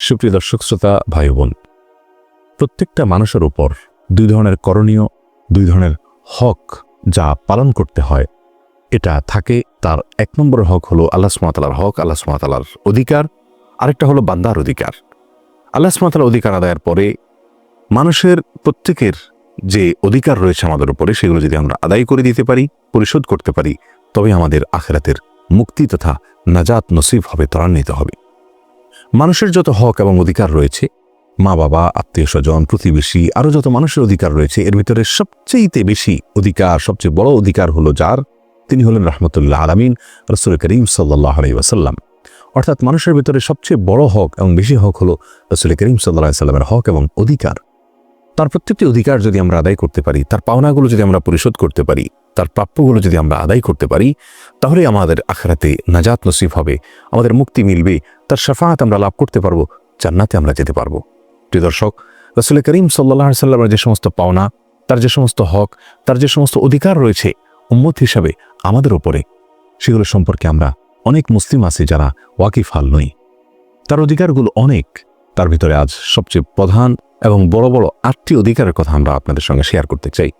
সুপ্রিয় দর্শক, শ্রোতা ভাই বোন প্রত্যেকটা মানুষের উপর দুই ধরনের করণীয়, দুই ধরনের হক যা পালন করতে হয়। এটা থাকে তার এক নম্বর হক হলো আল্লাহ সুমাতালার হক, আল্লাহ সুমাতালার অধিকার। আরেকটা হলো বান্দার অধিকার। আল্লাহ সুমাতালার অধিকার আদায়ের পরে মানুষের প্রত্যেকের যে অধিকার রয়েছে আমাদের উপরে, সেগুলো যদি আমরা আদায় করে দিতে পারি, পরিশোধ করতে পারি তবে আমাদের আখেরাতের মুক্তি তথা নাজাত নসিব হবে, ত্বরান্বিত হবে। মানুষের যত হক এবং অধিকার রয়েছে, মা বাবা, আত্মীয় স্বজন, প্রতিবেশী আরও যত মানুষের অধিকার রয়েছে, এর ভিতরে সবচেয়েতে বেশি অধিকার, সবচেয়ে বড় অধিকার হলো যার? তিনি হলেন রহমতুল্লাহ আলমিন, রসুল করিম সাল্লাহ আলাই ওয়াসাল্লাম। অর্থাৎ মানুষের ভিতরে সবচেয়ে বড় হক এবং বেশি হক হলো রসুল করিম সাল্লাহ সাল্লামের হক এবং অধিকার। তার প্রত্যেকটি অধিকার যদি আমরা আদায় করতে পারি, তার পাওনাগুলো যদি আমরা পরিশোধ করতে পারি, তার প্রাপ্যগুলো যদি আমরা আদায় করতে পারি তাহলে আমাদের আখরাতে নাজাত নসিব হবে, আমাদের মুক্তি মিলবে তার সাফাহাত আমরা লাভ করতে পারব, জান্নাতে আমরা যেতে পারব। প্রিয় দর্শক, রসুল করিম সাল্লাহ সাল্লামের যে সমস্ত পাওনা, তার যে সমস্ত হক, তার যে সমস্ত অধিকার রয়েছে উম্মত হিসাবে আমাদের ওপরে সেগুলো সম্পর্কে আমরা অনেক মুসলিম আছি যারা ওয়াকিফ হাল নই। তার অধিকারগুলো অনেক, তার ভিতরে আজ সবচেয়ে প্রধান এবং বড় বড় আটটি অধিকারের কথা আমরা আপনাদের সঙ্গে শেয়ার করতে চাই।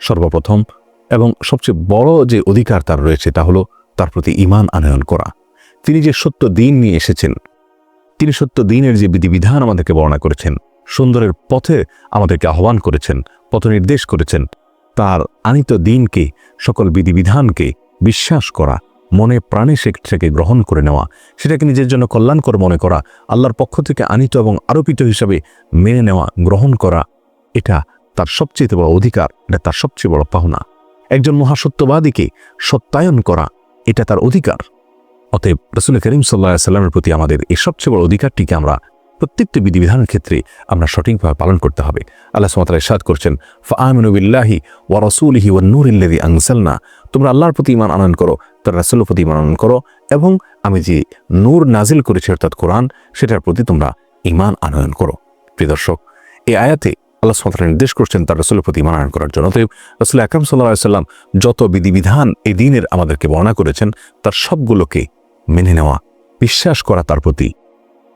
সর্বপ্রথম এবং সবচেয়ে বড় যে অধিকার তার রয়েছে তা হলো তার প্রতি ইমান আনয়ন করা। তিনি যে সত্য দিন নিয়ে এসেছেন, তিনি সত্য দিনের যে বিধিবিধান আমাদেরকে বর্ণনা করেছেন, সুন্দরের পথে আমাদেরকে আহ্বান করেছেন, পথ নির্দেশ করেছেন, তার আনিত দিনকে, সকল বিধিবিধানকে বিশ্বাস করা, মনে প্রাণে সেটাকে গ্রহণ করে নেওয়া, সেটাকে নিজের জন্য কল্যাণকর মনে করা, আল্লাহর পক্ষ থেকে আনিত এবং আরোপিত হিসাবে মেনে নেওয়া, গ্রহণ করা, এটা তার সবচেয়ে বড় অধিকার, এটা তার সবচেয়ে বড় পাওনা। একজন মহাসত্যবাদীকে সত্যায়ন করা, এটা তার অধিকার। অতএব রসুল করিম সাল্লাহ সাল্লামের প্রতি আমাদের এই সবচেয়ে বড় অধিকারটিকে আমরা প্রত্যেকটি বিধিবিধানের ক্ষেত্রে আমরা সঠিকভাবে পালন করতে হবে। আল্লাহ সুমাতারা সাদ করছেন ফামিনুবিল্লাহি ওয়া রসুলহি ওয়া নুরিল্লাদি আনসালনা তোমরা আল্লাহর প্রতি ইমান আনয়ন করো, তার রাসুলের প্রতি ইমান আনয়ন করো এবং আমি যে নূর নাজিল করেছি, অর্থাৎ কোরআন, সেটার প্রতি তোমরা ইমান আনয়ন করো। প্রিয় দর্শক, এই আয়াতে আল্লাহ সুমাতারা নির্দেশ করছেন তার রসুলের প্রতি ইমান আনয়ন করার জন্য। অতএব রসুল আকরম সাল্লাহ সাল্লাম যত বিধিবিধান এই দিনের আমাদেরকে বর্ণনা করেছেন, তার সবগুলোকে মেনে নেওয়া, বিশ্বাস করা তার প্রতি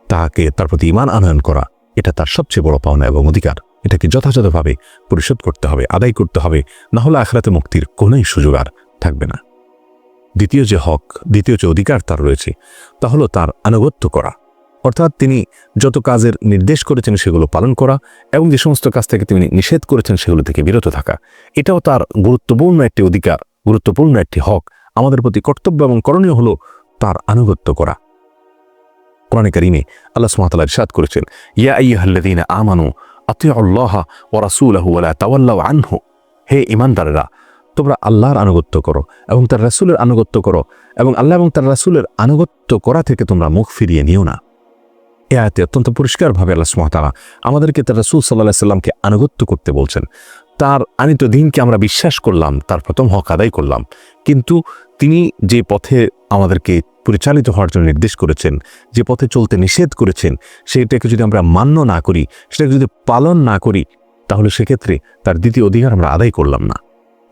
তাকে তার প্রতি ইমান আনয়ন করা, এটা তার সবচেয়ে বড় পাওনা এবং অধিকার। এটাকে যথাযথভাবে পরিশোধ করতে হবে, আদায় করতে হবে না হলে আখরাতে মুক্তির কোনোই সুযোগ আর থাকবে না। দ্বিতীয় যে হক, দ্বিতীয় যে অধিকার তার রয়েছে, তা হলো তার আনুগত্য করা। অর্থাৎ তিনি যত কাজের নির্দেশ করেছেন সেগুলো পালন করা এবং যে সমস্ত কাজ থেকে তিনি নিষেধ করেছেন সেগুলো থেকে বিরত থাকা। এটাও তার গুরুত্বপূর্ণ একটি অধিকার, গুরুত্বপূর্ণ একটি হক। আমাদের প্রতি কর্তব্য এবং করণীয় হলো তার আনুগত্য করা। কোরআনে কারিমে আল্লাহ সুমাতাল ইরশাদ করেছেন, ইয়া আইয়ুহাল্লাযীনা আমানু, আতিউল্লাহ ওয়া রাসূলাহু ওয়া লা তাওয়াল্লাউ আনহু। হে ঈমানদারেরা, তোমরা আল্লাহর আনুগত্য করো এবং তার রাসূলের আনুগত্য করো এবং আল্লাহ এবং তার রাসূলের আনুগত্য করা থেকে তোমরা মুখ ফিরিয়ে নিও না। এ আয়াতে অত্যন্ত পরিষ্কারভাবে আল্লাহ সুমাতালা আমাদেরকে তার রাসূল সাল্লাহ সাল্লামকে আনুগত্য করতে বলছেন। তার আনিত দিনকে আমরা বিশ্বাস করলাম, তার প্রথম হক আদায় করলাম। কিন্তু তিনি যে পথে আমাদেরকে পরিচালিত হওয়ার জন্য নির্দেশ করেছেন, যে পথে চলতে নিষেধ করেছেন, সেটাকে যদি আমরা মান্য না করি, সেটাকে যদি পালন না করি, তাহলে সেক্ষেত্রে তার দ্বিতীয় অধিকার আমরা আদায় করলাম না।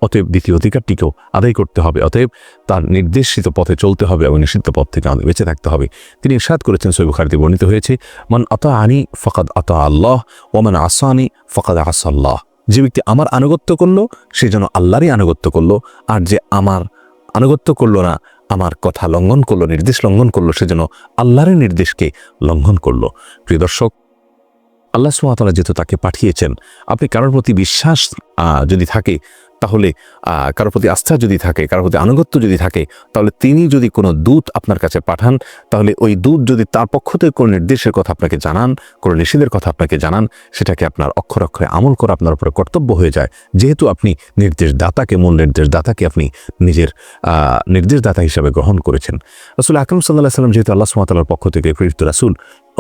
অতএব দ্বিতীয় অধিকারটিকেও আদায় করতে হবে। অতএব তার নির্দেশিত পথে চলতে হবে এবং নিষিদ্ধ পথ থেকে আমাদের বেঁচে থাকতে হবে। তিনি ইরশাদ করেছেন সৈবুখারিতে বর্ণিত হয়েছে, মান আতা আনি ফকাদ আতা আল্লাহ ওমান আসানি ফকাদ আসাল্লাহ যে ব্যক্তি আমার আনুগত্য করল, সে যেন আল্লাহরই আনুগত্য করল, আর যে আমার আনুগত্য করল না আমার কথা লঙ্ঘন করল, নির্দেশ লঙ্ঘন করল সে যেন আল্লাহরের নির্দেশকে লঙ্ঘন করল। প্রিয় দর্শক, আল্লাহ সোহাতলা যেহেতু তাকে পাঠিয়েছেন, আপনি কারোর প্রতি বিশ্বাস যদি থাকে তাহলে কারোর প্রতি আস্থা যদি থাকে, কারোর প্রতি আনুগত্য যদি থাকে, তাহলে তিনি যদি কোনো দূত আপনার কাছে পাঠান, তাহলে ওই দূত যদি তার পক্ষ থেকে কোনো নির্দেশের কথা আপনাকে জানান, কোনো নিষেধের কথা আপনাকে জানান, সেটাকে আপনার অক্ষর অক্ষরে আমল করা আপনার উপরে কর্তব্য হয়ে যায়। যেহেতু আপনি নির্দেশদাতাকে, মূল নির্দেশদাতাকে আপনি নিজের নির্দেশদাতা হিসাবে গ্রহণ করেছেন। রসুল আকরম সাল্লাহ সাল্লাম যেহেতু আল্লাহ সুমাতালার পক্ষ থেকে প্রেরিত রাসুল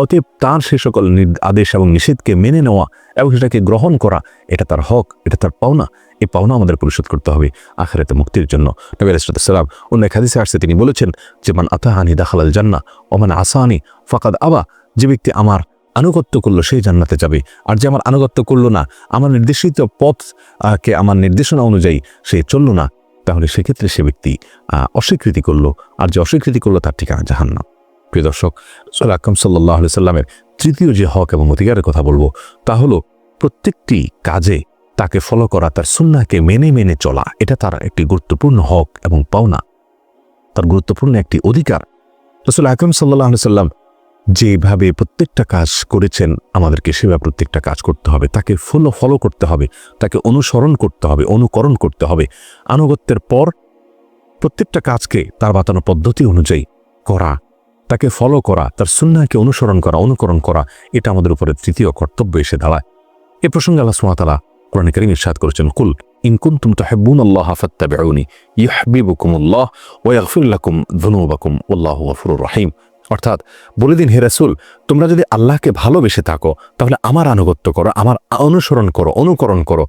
অতএব তার সে সকল আদেশ এবং নিষেধকে মেনে নেওয়া এবং সেটাকে গ্রহণ করা এটা তার হক এটা তার পাওনা। এই পাওনা আমাদের পরিশোধ করতে হবে আখেরাতে মুক্তির জন্য। নবী আলাইসালাম অন্য হাদিসে আসছে তিনি বলেছেন যে মান আতাহানি দাখালাল জান্না ওমান আসানি ফাকাদ আবা। যে ব্যক্তি আমার আনুগত্য করল সেই জান্নাতে যাবে। আর যে আমার আনুগত্য করল না আমার নির্দেশিত পথ আহ, কে আমার নির্দেশনা অনুযায়ী সে চলল না তাহলে সেক্ষেত্রে সে ব্যক্তি অস্বীকৃতি করল। আর যে অস্বীকৃতি করল তার ঠিকানা জাহান্নাম। প্রিয় দর্শক রসুল আকরম সাল্লাহ সাল্লামের তৃতীয় যে হক এবং অধিকারের কথা বলব, তা হলো প্রত্যেকটি কাজে তাকে ফলো করা, তার সুন্নাকে মেনে মেনে চলা, এটা তার একটি গুরুত্বপূর্ণ হক এবং পাওনা। তার গুরুত্বপূর্ণ একটি অধিকার। রসুল আকরম সাল্লাহ সাল্লাম যেভাবে প্রত্যেকটা কাজ করেছেন, আমাদেরকে সেভাবে প্রত্যেকটা কাজ করতে হবে। তাকে ফলো ফলো করতে হবে। তাকে অনুসরণ করতে হবে, অনুকরণ করতে হবে। আনুগত্যের পর প্রত্যেকটা কাজকে তার বাতানো পদ্ধতি অনুযায়ী করা তাকে ফলো করা, তার সুন্নাকে অনুসরণ করা, অনুকরণ করা, এটা আমাদের উপরে তৃতীয় কর্তব্য এসে দাঁড়ায়। এ প্রসঙ্গে আল্লাহ সুমাতালা কোরআন করিম ইরশাদ করেছেন, কুল ইন কুনতুম তুহিব্বুন আল্লাহ রহিম। অর্থাৎ বলে দিন, হে রাসূল, তোমরা যদি আল্লাহকে ভালোবেসে থাকো, তাহলে আমার আনুগত্য করো, আমার অনুসরণ করো, অনুকরণ করো।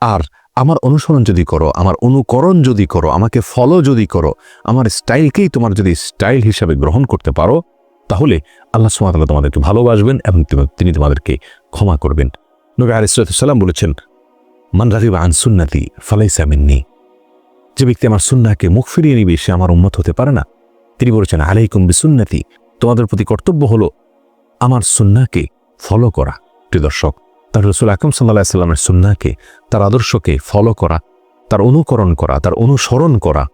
আর আমার অনুসরণ যদি করো, আমার অনুকরণ যদি করো, আমাকে ফলো যদি করো, আমার স্টাইলকেই তোমার যদি স্টাইল হিসাবে গ্রহণ করতে পারো, তাহলে আল্লাহ সুমাতাল্লাহ তোমাদেরকে ভালোবাসবেন এবং তিনি- তোমাদেরকে ক্ষমা করবেন। নবী আলিসাল্লাম বলেছেন, মান রাগিব আন সুন্নাতি ফালাইসা যে ব্যক্তি আমার সুন্নাকে মুখ ফিরিয়ে নিবে, সে আমার উন্মত হতে পারে না। তিনি বলেছেন, আলাইকুম বিসুন্নাতি। তোমাদের প্রতি কর্তব্য হলো আমার সুন্নাকে ফলো করা। প্রিয় দর্শক তার রসুল আকরম সাল্লাহ সাল্লামের সুন্নাকে তার আদর্শকে ফলো করা, তার অনুকরণ করা, তার অনুসরণ করা।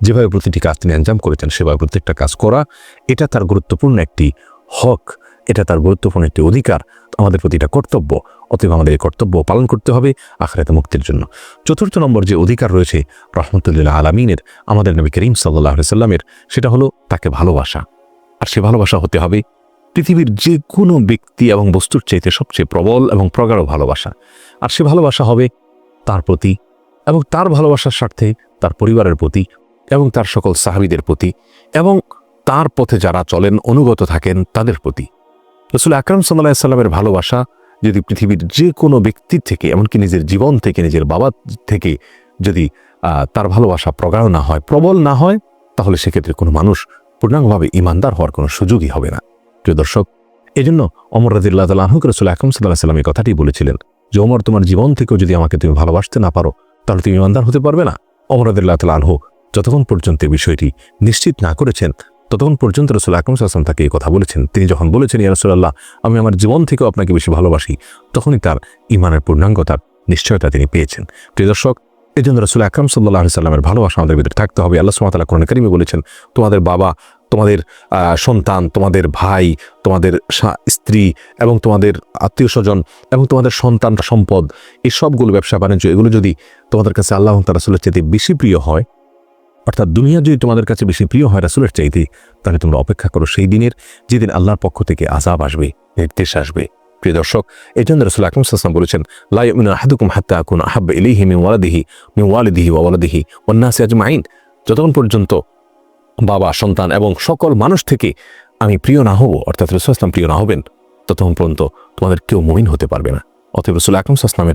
যেভাবে প্রতিটি কাজ তিনি আঞ্জাম করেছেন, সেভাবে প্রত্যেকটা কাজ করা, এটা তার গুরুত্বপূর্ণ একটি হক, এটা তার গুরুত্বপূর্ণ একটি অধিকার, আমাদের প্রতি এটা কর্তব্য, অতএব আমাদের এই কর্তব্য পালন করতে হবে আখরাতে মুক্তির জন্য। চতুর্থ নম্বর যে অধিকার রয়েছে রহমতুল্লাহ আলমিনের, আমাদের নবী করিম সাল্লাহ সাল্লামের, সেটা হলো তাকে ভালোবাসা। আর সে ভালোবাসা হতে হবে পৃথিবীর যে কোনো ব্যক্তি এবং বস্তুর চাইতে সবচেয়ে প্রবল এবং প্রগাঢ় ভালোবাসা। আর সে ভালোবাসা হবে তার প্রতি এবং তার ভালোবাসার স্বার্থে তার পরিবারের প্রতি এবং তার সকল সাহাবিদের প্রতি এবং তার পথে যারা চলেন, অনুগত থাকেন, তাদের প্রতি। রসুল আকরম সাল্লাহ সাল্লামের ভালোবাসা যদি পৃথিবীর যে কোনো ব্যক্তির থেকে, এমনকি নিজের জীবন থেকে, নিজের বাবা থেকে যদি তার ভালোবাসা প্রগাঢ় না হয়, প্রবল না হয়, তাহলে সেক্ষেত্রে কোনো মানুষ পূর্ণাঙ্গভাবে ইমানদার হওয়ার কোনো সুযোগই হবে না। প্রিয় দর্শক, এজন্য অমর রাজিল্লাহ তালাহুক রসুল আকরম সাল্লাহ সাল্লাম এই কথাটি বলেছিলেন যে অমর তোমার জীবন থেকেও যদি আমাকে তুমি ভালোবাসতে না পারো, তাহলে তুমি ইমানদার হতে পারবে না। অমর রাদিল্লাহ তালাহু যতক্ষণ পর্যন্ত এই বিষয়টি নিশ্চিত না করেছেন, ততক্ষণ পর্যন্ত রসুল আকরম সাল্লাম তাকে এই কথা বলেছেন। তিনি যখন বলেছেন, ইয়া রসুল্লাহ আমি আমার জীবন থেকেও আপনাকে বেশি ভালোবাসি, তখনই তার ইমানের পূর্ণাঙ্গতার নিশ্চয়তা তিনি পেয়েছেন। প্রিয় দর্শক এই জন্য রসুল আকরম সাল্লাহ সাল্লামের ভালোবাসা আমাদের ভিতরে থাকতে হবে। আল্লাহ সুমাতালা কোরআন কারিমে বলেছেন, তোমাদের বাবা তোমাদের সন্তান, তোমাদের ভাই, তোমাদের স্ত্রী এবং তোমাদের আত্মীয় স্বজন এবং তোমাদের সন্তান সম্পদ, এই সবগুলো ব্যবসা বাণিজ্য, এগুলো যদি তোমাদের কাছে আল্লাহ তার রাসুলের চাইতে বেশি প্রিয় হয়, অর্থাৎ দুনিয়া যদি তোমাদের কাছে বেশি প্রিয় হয় রাসুলের চাইতে, তাহলে তোমরা অপেক্ষা করো সেই দিনের যেদিন আল্লাহর পক্ষ থেকে আজাব আসবে, নির্দেশ আসবে। প্রিয় দর্শক, এই জন্য রসুল আকরম সাল্লাম বলেছেন লাইমিন আহাদুকুম হাত্তা আকুন আহাব ইলিহি মিন ওয়ালাদিহি, মিন ওয়ালিদিহি ওয়া ওয়ালাদিহি ওয়ান্নাসি আজমাইন। যতক্ষণ পর্যন্ত বাবা, সন্তান এবং সকল মানুষ থেকে আমি প্রিয় না হব, অর্থাৎ রসুল আসলাম প্রিয় না হবেন, ততক্ষণ পর্যন্ত তোমাদের কেউ মমিন হতে পারবে না। অতএব রসুল আকরম আসলামের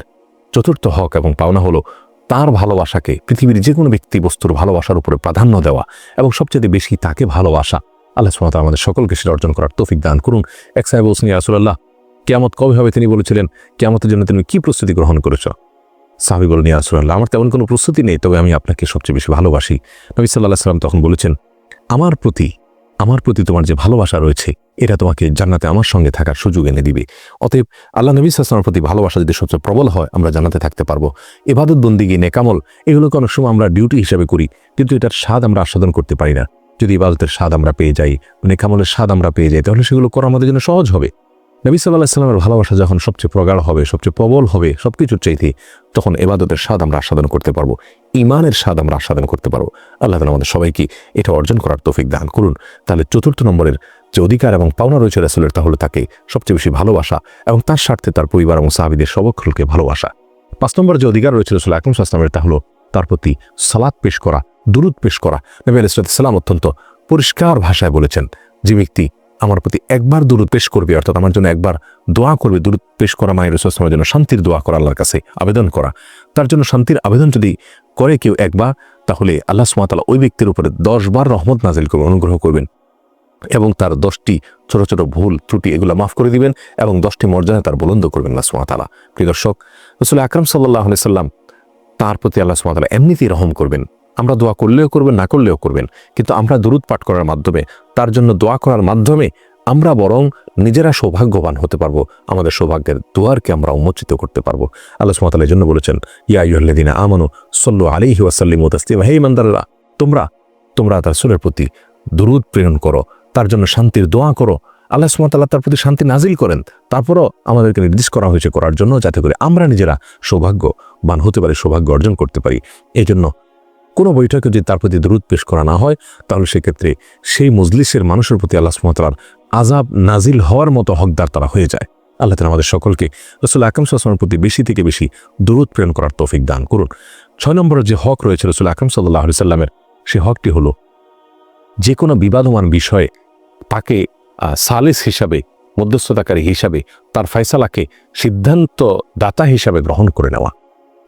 চতুর্থ হক এবং পাওনা হলো তার ভালোবাসাকে পৃথিবীর যে কোনো ব্যক্তি বস্তুর ভালোবাসার উপরে প্রাধান্য দেওয়া এবং সবচেয়ে বেশি তাকে ভালোবাসা। আল্লাহ সুমত আমাদের সকলকে সেটা অর্জন করার তৌফিক দান করুন। এক সাহেব বলছেন রাসুল্লাহ কেয়ামত কবে হবে? তিনি বলেছিলেন, কেয়ামতের জন্য তুমি কি প্রস্তুতি গ্রহণ করেছ? সাহাবি বলেন, ইয়া রাসূলুল্লাহ, আমার তেমন কোনো প্রস্তুতি নেই, তবে আমি আপনাকে সবচেয়ে বেশি ভালোবাসি। নবী সাল্লাহ সাল্লাম তখন বলেছেন, আমার প্রতি আমার প্রতি তোমার যে ভালোবাসা রয়েছে এটা তোমাকে জান্নাতে আমার সঙ্গে থাকার সুযোগ এনে দিবে। অতএব আল্লাহ নবী সাল্লামের প্রতি ভালোবাসা যদি সবচেয়ে প্রবল হয়, আমরা জান্নাতে থাকতে পারব। এবাদত বন্দিগি নেকামল এগুলোকে অনেক সময় আমরা ডিউটি হিসাবে করি, কিন্তু এটার স্বাদ আমরা আস্বাদন করতে পারি না। যদি ইবাদতের স্বাদ আমরা পেয়ে যাই, নেকামলের স্বাদ আমরা পেয়ে যাই, তাহলে সেগুলো করা আমাদের জন্য সহজ হবে। নবী সাল্লাহ সাল্লামের ভালোবাসা যখন সবচেয়ে প্রগাঢ় হবে, সবচেয়ে প্রবল হবে, সবকিছুর চাইতে, তখন এবাদতের স্বাদ আমরা আস্বাদন করতে পারব ইমানের স্বাদ আমরা আস্বাদন করতে পারব। আল্লাহ তালা আমাদের সবাইকে এটা অর্জন করার তৌফিক দান করুন। তাহলে চতুর্থ নম্বরের যে অধিকার এবং পাওনা রয়েছে রাসুলের তাহলে তাকে সবচেয়ে বেশি ভালোবাসা এবং তার স্বার্থে তার পরিবার এবং সাহাবিদের সবক্ষলকে ভালোবাসা। পাঁচ নম্বর যে অধিকার রয়েছে রসুল আকরম সাস্তামের তা হলো তার প্রতি সালাদ পেশ করা, দুরুদ পেশ করা। নবী আলাইসালাম অত্যন্ত পরিষ্কার ভাষায় বলেছেন, যে ব্যক্তি আমার প্রতি একবার দূরত পেশ করবে, অর্থাৎ আমার জন্য একবার দোয়া করবে। দূরত পেশ করা মায়ের রসুলের জন্য শান্তির দোয়া করা, আল্লাহর কাছে আবেদন করা। তার জন্য শান্তির আবেদন যদি করে কেউ একবার, তাহলে আল্লাহ সুমাতালা ওই ব্যক্তির উপরে দশ বার রহমত নাজিল করবেন অনুগ্রহ করবেন। এবং তার দশটি ছোট ছোট ভুল, ত্রুটি, এগুলো মাফ করে দিবেন এবং দশটি মর্যাদা তার বুলন্দ করবেন আল্লাহ সুমাতালা প্রিয় দর্শক, রসুল আকরম সাল্লাহ সাল্লাম তার প্রতি আল্লাহ সুমাতালা এমনিতেই রহম করবেন। আমরা দোয়া করলেও করবেন, না করলেও করবেন। কিন্তু আমরা দরুদ পাঠ করার মাধ্যমে, তার জন্য দোয়া করার মাধ্যমে আমরা বরং নিজেরা সৌভাগ্যবান হতে পারব, আমাদের সৌভাগ্যের দুয়ারকে আমরা উন্মোচিত করতে পারব। আল্লাহ সুমাতাল এই জন্য বলেছেন, ইয়া ইহ্লাদিনা আমানু সল্লু আলিহি ওয়াসাল্লিম তাসলিম, হে ইমানদাররা তোমরা তোমরা তার সুরের প্রতি দুরুদ প্রেরণ করো, তার জন্য শান্তির দোয়া করো। আল্লাহ সুমাতাল্লাহ তার প্রতি শান্তি নাজিল করেন, তারপরও আমাদেরকে নির্দেশ করা হয়েছে করার জন্য, যাতে করে আমরা নিজেরা সৌভাগ্যবান হতে পারি, সৌভাগ্য অর্জন করতে পারি। এই জন্য কোনো বৈঠকে যদি তার প্রতি দূরত পেশ করা না হয়, তাহলে সেক্ষেত্রে সেই মজলিসের মানুষের প্রতি আল্লাহ সুমতালার আজাব নাজিল হওয়ার মতো হকদার তারা হয়ে যায়। আল্লাহ তালা আমাদের সকলকে রসুল আকরম সাল্লামের প্রতি বেশি থেকে বেশি দূরত প্রেরণ করার তৌফিক দান করুন। ছয় নম্বরের যে হক রয়েছে রসুল আকরম সাল্লাহ সাল্লামের সে হকটি হলো যে কোনো বিবাদমান বিষয়ে তাকে সালিস হিসাবে, মধ্যস্থতাকারী হিসাবে তার ফয়সালাকে সিদ্ধান্ত দাতা হিসাবে গ্রহণ করে নেওয়া।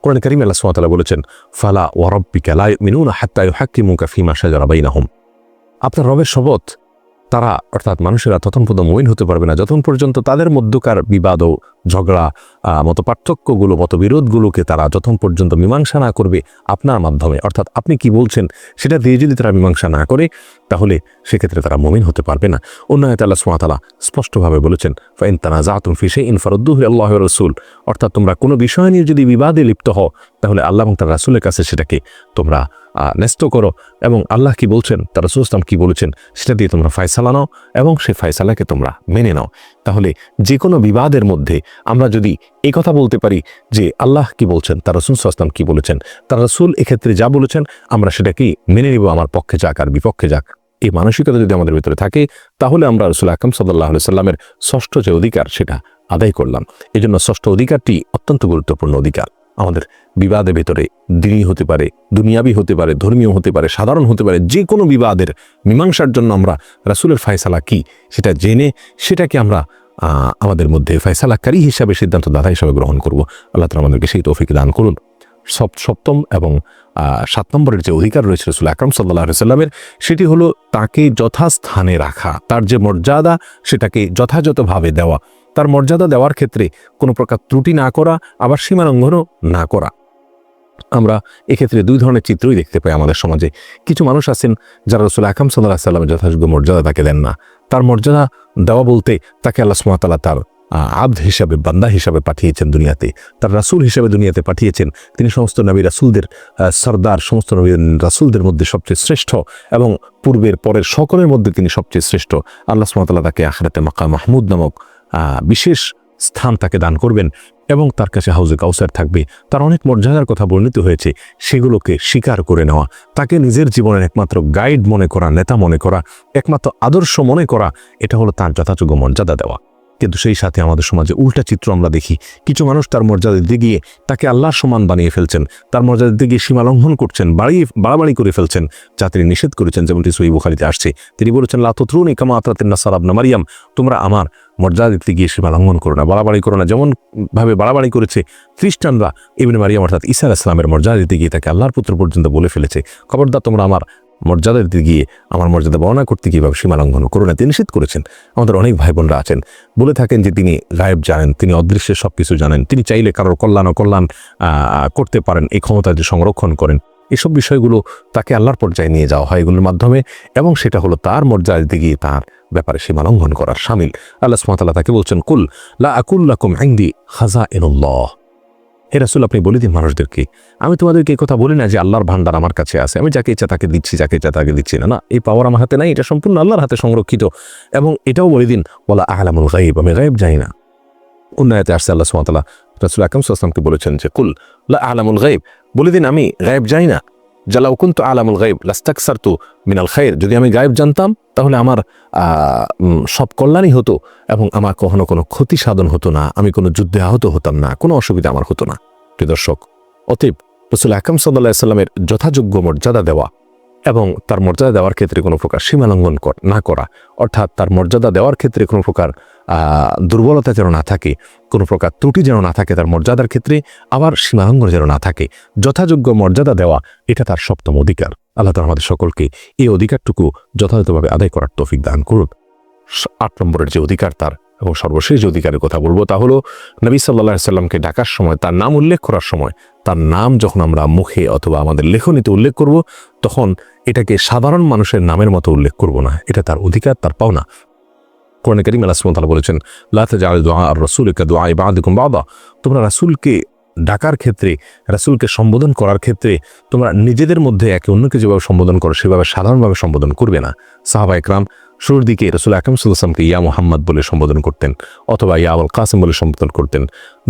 কোরআন করিম আল্লাহ সুবহানাহু বলেছেন ফালা ওয়ারব্বিকা লা ইউমিনুনা হাত্তা ইউহাক্কিমুকা ফীমা শাজারা বাইনাহুম আপনার রবের শপথ তারা, অর্থাৎ মানুষেরা তখন পর্যন্ত মইন হতে পারবে না। যতক্ষণ পর্যন্ত তাদের মধ্যকার বিবাদ ও ঝগড়া মত পার্থক্যগুলো মত বিরোধগুলোকে তারা যতক্ষণ পর্যন্ত মীমাংসা না করবে আপনার মাধ্যমে, অর্থাৎ আপনি কি বলছেন সেটা দিয়ে যদি তারা মীমাংসা না করে, তাহলে সেক্ষেত্রে তারা মমিন হতে পারবে না। অন্য আয়াতে আল্লাহ সুমাতালা স্পষ্টভাবে বলেছেন, ফাইন তানা জাতুম ফিসে ইনফারুদ্দুহ আল্লাহ রসুল। অর্থাৎ তোমরা কোনো বিষয় নিয়ে যদি বিবাদে লিপ্ত হও, তাহলে আল্লাহ এবং তার রাসুলের কাছে সেটাকে তোমরা ন্যস্ত করো। এবং আল্লাহ কি বলছেন? তার ইসলাম কি বলেছেন? সেটা দিয়ে তোমরা ফায়সালা নাও এবং সেই ফায়সালাকে তোমরা মেনে নাও। তাহলে যে কোনো বিবাদের মধ্যে আমরা যদি এই কথা বলতে পারি যে আল্লাহ কি বলছেন, তার রসুল সাল্লাম কি বলেছেন, তার রসুল এক্ষেত্রে যা বলেছেন, আমরা সেটাকেই মেনে নিব, আমার পক্ষে যাক আর বিপক্ষে যাক। এই মানসিকতা যদি আমাদের ভিতরে থাকে, তাহলে আমরা রসুল আকরম সাল্লাহ সাল্লামের ষষ্ঠ যে অধিকার, সেটা আদায় করলাম। এই জন্য ষষ্ঠ অধিকারটি অত্যন্ত গুরুত্বপূর্ণ অধিকার। আমাদের বিবাদের ভেতরে দিনই হতে পারে, দুনিয়াবি হতে পারে, ধর্মীয় হতে পারে, সাধারণ হতে পারে যে কোনো বিবাদের মীমাংসার জন্য আমরা রাসুলের ফায়সালা কি সেটা জেনে সেটাকে আমরা আমাদের মধ্যে ফয়সালাকারী হিসাবে সিদ্ধান্ত দাদা হিসাবে গ্রহণ করব। আল্লাহ তালা আমাদেরকে সেই তৌফিক দান করুন। সপ সপ্তম এবং সাত নম্বরের যে অধিকার রয়েছে রসুল আকরম সাল্লাহ সাল্লামের সেটি হলো তাকে যথাস্থানে রাখা, তার যে মর্যাদা সেটাকে যথাযথভাবে দেওয়া। তার মর্যাদা দেওয়ার ক্ষেত্রে কোনো প্রকার ত্রুটি না করা, আবার সীমালঙ্ঘনও না করা। আমরা এক্ষেত্রে দুই ধরনের চিত্রই দেখতে পাই আমাদের সমাজে। কিছু মানুষ আছেন যারা রসুল আকাম সাল্লাহ সাল্লামের যথাযোগ্য মর্যাদা তাকে দেন না। তার মর্যাদা দেওয়া বলতে তাকে আল্লাহ সুমাতাল্লাহ তার আব্দ হিসাবে, বান্দা হিসাবে পাঠিয়েছেন দুনিয়াতে। তার রাসূল হিসাবে দুনিয়াতে পাঠিয়েছেন। তিনি সমস্ত নবী রাসূলদের সর্দার, সমস্ত নবী রাসূলদের মধ্যে সবচেয়ে শ্রেষ্ঠ এবং পূর্বের পরের সকলের মধ্যে তিনি সবচেয়ে শ্রেষ্ঠ। আল্লাহ সুমাতাল্লাহ তাকে আখরাতে মাকা মাহমুদ নামক বিশেষ স্থান তাকে দান করবেন এবং তার কাছে হাউজে কাউসার থাকবে। তার অনেক মর্যাদার কথা বর্ণিত হয়েছে। সেগুলোকে স্বীকার করে নেওয়া। তাকে নিজের জীবনের একমাত্র গাইড মনে করা, নেতা মনে করা, একমাত্র আদর্শ মনে করা, এটা হলো তার যথাযোগ্য মর্যাদা দেওয়া। কিন্তু সেই সাথে আমাদের সমাজে উল্টা চিত্র আমরা দেখি। কিছু মানুষ তার মর্যাদা দিতে গিয়ে তাকে আল্লাহর সমান বানিয়ে ফেলছেন। তার মর্যাদা দিতে গিয়ে সীমা লঙ্ঘন করছেন, বাড়িয়ে, বাড়াবাড়ি করে ফেলছেন, যা তিনি নিষেধ করেছেন, যেমনটি সই বুখারিতে আসছে। তিনি বলেছেন লাতত্রুনি কামা আতরাতিন আবনা মারিয়াম। তোমরা আমার মর্যাদা দিতে গিয়ে সীমা লঙ্ঘন করো না, বাড়াবাড়ি করো না। যেমনভাবে বাড়াবাড়ি করেছে খ্রিস্টানরা, ইবনে মারিয়াম অর্থাৎ ঈসা ইসলামের মর্যাদা দিতে গিয়ে তাকে আল্লাহর পুত্র পর্যন্ত বলে ফেলেছে। খবরদার, তোমরা আমার মর্যাদা দিতে গিয়ে আমার মর্যাদা বর্ণনা করতে গিয়ে সীমা লঙ্ঘন করো না, তিনি নিষেধ করেছেন। আমাদের অনেক ভাই বোনরা আছেন। বলে থাকেন যে তিনি গায়েব জানেন, তিনি অদৃশ্যের সব কিছু জানেন, তিনি চাইলে কারোর কল্যাণ অকল্যাণ করতে পারেন, এই ক্ষমতা যে সংরক্ষণ করেন, এসব বিষয়গুলো তাকে আল্লাহর পর্যায়ে নিয়ে যাওয়া হয় এগুলোর মাধ্যমে এবং সেটা হলো তার মর্যাদা দিতে গিয়ে তার ব্যাপারে সীমা লঙ্ঘন করার সামিল। আল্লাহ সুমাতাল্লাহ তাকে বলছেন, কুল লা আকুল্লাকুম আইন্দি খাজা এনুল্লাহ হে রাসুল, আপনি বলে দিন মানুষদেরকে। আমি তোমাদেরকে কথা বলি না যে আল্লাহর ভান্ডার আমার কাছে আছে। আমি যাকে ইচ্ছা তাকে দিচ্ছি, যাকে ইচ্ছা তাকে দিচ্ছি না না। এই পাওয়ার আমার হাতে নাই, এটা সম্পূর্ণ আল্লাহর হাতে সংরক্ষিত। এবং এটাও বলে দিন বলা আহলামুল গাইব আমি গাইব জানি না। উন্নয়তে আসছে আল্লাহ সুমাতাল্লাহ রাসুল আকাম সুসলামকে বলেছেন যে, কুল আহলামুল গাইব বলে দিন, আমি গায়েব যাই না। জালা উকুন্ত আলামুল গাইব লাস্তাকসার তু মিনাল খাইর। যদি আমি গায়েব জানতাম, তাহলে আমার সব কল্যাণই হতো এবং আমার কখনো কোনো ক্ষতি সাধন হতো না, আমি কোনো যুদ্ধে আহত হতাম না, কোনো অসুবিধা আমার হতো না। প্রিয় দর্শক অতএব রসুল আকাম সাল্লাহ সাল্লামের যথাযোগ্য মর্যাদা দেওয়া এবং তার মর্যাদা দেওয়ার ক্ষেত্রে কোনো প্রকার সীমালঙ্ঘন না করা। অর্থাৎ তার মর্যাদা দেওয়ার ক্ষেত্রে কোনো প্রকার দুর্বলতা যেন না থাকে, কোনো প্রকার ত্রুটি যেন না থাকে তার মর্যাদার ক্ষেত্রে, আবার সীমালঙ্ঘন যেন না থাকে। যথাযোগ্য মর্যাদা দেওয়া, এটা তার সপ্তম অধিকার। আল্লাহ তালা আমাদের সকলকে এই অধিকারটুকু যথাযথভাবে আদায় করার তৌফিক দান করুন আট নম্বরের যে অধিকার তার, এবং সর্বশেষ যে অধিকারের কথা বলব তা হলো, নবী সাল্লাহ সাল্লামকে ডাকার সময়, তার নাম উল্লেখ করার সময়, তার নাম যখন আমরা মুখে অথবা আমাদের লেখনীতে উল্লেখ করব, তখন এটাকে সাধারণ মানুষের নামের মতো উল্লেখ করব না। এটা তার অধিকার, তার পাওনা। কোরআন করিম আলাসমতালা বলেছেন, লা তাজআলু দুআ আর বা'দিকুম বা'দা। তোমরা রাসুলকে ডাকার ক্ষেত্রে, রাসুলকে সম্বোধন করার ক্ষেত্রে, তোমরা নিজেদের মধ্যে একে অন্যকে যেভাবে সম্বোধন করো, সেভাবে সাধারণভাবে সম্বোধন করবে না। সাহাবা একরাম শুরুর দিকে রসুল আকরম সাল্লামকে ইয়া মোহাম্মদ বলে সম্বোধন করতেন অথবা ইয়া আবুল কাসিম বলে সম্বোধন করতেন,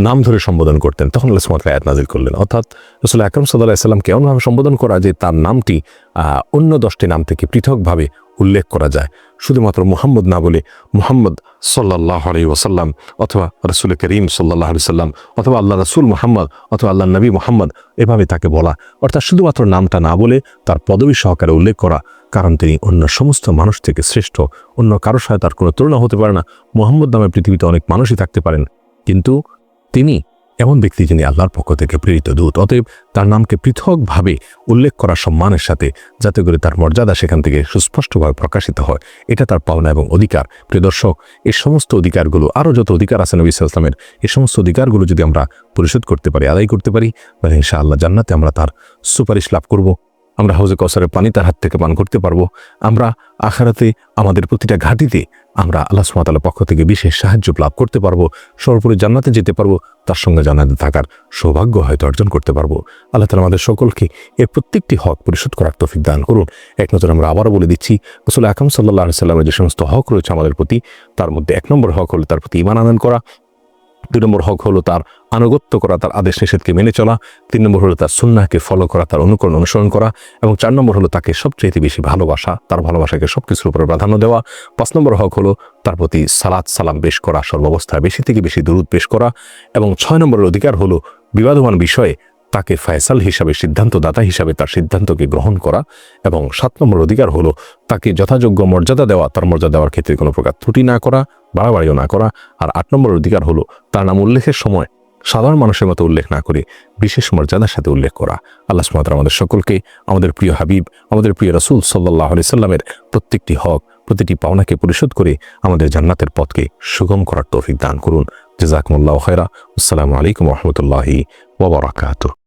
নাম ধরে সম্বোধন করতেন, তখন আল্লাহ সুমাত আয়াত নাজিল করলেন। অর্থাৎ রসুল আকরম সাল্লাহ সাল্লামকে এমনভাবে সম্বোধন করা যে তার নামটি অন্য দশটি নাম থেকে পৃথকভাবে উল্লেখ করা যায়। শুধুমাত্র মুহাম্মদ না বলে মুহাম্মদ সাল্লাহ আলী ওসাল্লাম অথবা রসুল করিম সাল্লাহ আলি সাল্লাম অথবা আল্লাহ রসুল মুহাম্মদ অথবা আল্লাহ নবী মুহাম্মদ এভাবে তাকে বলা। অর্থাৎ শুধুমাত্র নামটা না বলে তার পদবী সহকারে উল্লেখ করা কারণ তিনি অন্য সমস্ত মানুষ থেকে শ্রেষ্ঠ, অন্য কারোর সাথে তার কোনো তুলনা হতে পারে না। মোহাম্মদ নামে পৃথিবীতে অনেক মানুষই থাকতে পারেন। কিন্তু তিনি এমন ব্যক্তি যিনি আল্লাহর পক্ষ থেকে প্রেরিত দূত, অতএব তার নামকে পৃথকভাবে উল্লেখ করা সম্মানের সাথে যাতে করে তার মর্যাদা সেখান থেকে সুস্পষ্টভাবে প্রকাশিত হয়। এটা তার পাওনা এবং অধিকার। প্রিয় দর্শক এই সমস্ত অধিকারগুলো, আরও যত অধিকার আছে নবী ইসলামের এই সমস্ত অধিকারগুলো যদি আমরা পরিশোধ করতে পারি, আদায় করতে পারি, তাহলে ইনশাআল্লাহ জান্নাতে আমরা তার সুপারিশ লাভ করব। আমরা হাউজে কসারের পানি তার হাত থেকে পান করতে পারব। আমরা আখারাতে আমাদের প্রতিটা ঘাটিতে আমরা আল্লাহ সুমাতালের পক্ষ থেকে বিশেষ সাহায্য লাভ করতে পারব, সর্বোপরি জান্নাতে যেতে পারব, তার সঙ্গে জান্নাতে থাকার সৌভাগ্য হয়তো অর্জন করতে পারব। আল্লাহ তালা আমাদের সকলকে এর প্রত্যেকটি হক পরিশোধ করার তৌফিক দান করুন। এক নজর আমরা আবারও বলে দিচ্ছি, রসুল আকাম সাল্লাহ সাল্লামের যে সমস্ত হক রয়েছে আমাদের প্রতি, তার মধ্যে এক নম্বর হক হলো তার প্রতি ইমান আনয়ন করা। দুই নম্বর হক হলো তার আনুগত্য করা, তার আদেশ নিষেধকে মেনে চলা, তিন নম্বর হলো তার সুন্নাহকে ফলো করা, তার অনুকরণ অনুসরণ করা এবং চার নম্বর হলো তাকে সবচেয়ে বেশি ভালোবাসা, তার ভালোবাসাকে সব কিছুর উপরে প্রাধান্য দেওয়া। পাঁচ নম্বর হক হলো তার প্রতি সালাত সালাম পেশ করা সর্বাবস্থায় বেশি থেকে বেশি দূরত পেশ করা এবং ছয় নম্বরের অধিকার হলো বিবাদমান বিষয়ে তাকে ফয়সাল হিসাবে, সিদ্ধান্তদাতা হিসাবে তার সিদ্ধান্তকে গ্রহণ করা এবং সাত নম্বর অধিকার হলো তাকে যথাযোগ্য মর্যাদা দেওয়া, তার মর্যাদা দেওয়ার ক্ষেত্রে কোনো প্রকার ত্রুটি না করা বাড়াবাড়িও না করা আর আট নম্বর অধিকার হলো তার নাম উল্লেখের সময় সাধারণ মানুষের মতো উল্লেখ না করে বিশেষ মর্যাদার সাথে উল্লেখ করা। আল্লাহ সুমাত্রা আমাদের সকলকে আমাদের প্রিয় হাবিব, আমাদের প্রিয় রসুল সাল্লাহ আলি সাল্লামের প্রত্যেকটি হক, প্রতিটি পাওনাকে পরিশোধ করে আমাদের জান্নাতের পথকে সুগম করার তৌফিক দান করুন। জেজাকমুল্লাহ খয়রা আসসালামু আলাইকুম রহমতুল্লাহি ওবরাকাতুহ